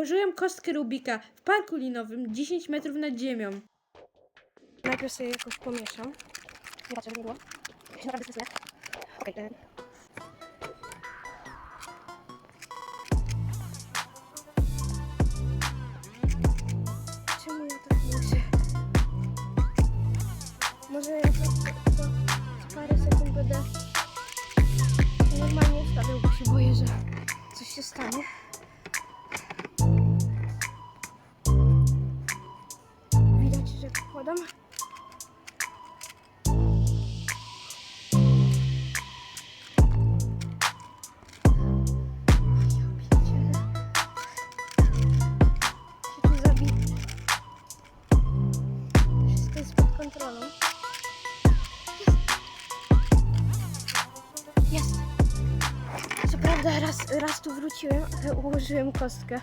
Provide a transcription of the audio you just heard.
Użyłem kostkę Rubika w parku linowym 10 metrów nad ziemią. Najpierw sobie jakoś pomieszam. Zobaczę, żeby nie było. Się naprawdę stresuję. Okej, e, Czemu ja tak muszę? Może ja to, to parę sekund będę normalnie ustawiał, bo się boję, że coś się stanie. Jest pod kontrolą. Jest! Co prawda raz, raz tu wróciłem, ale ułożyłem kostkę.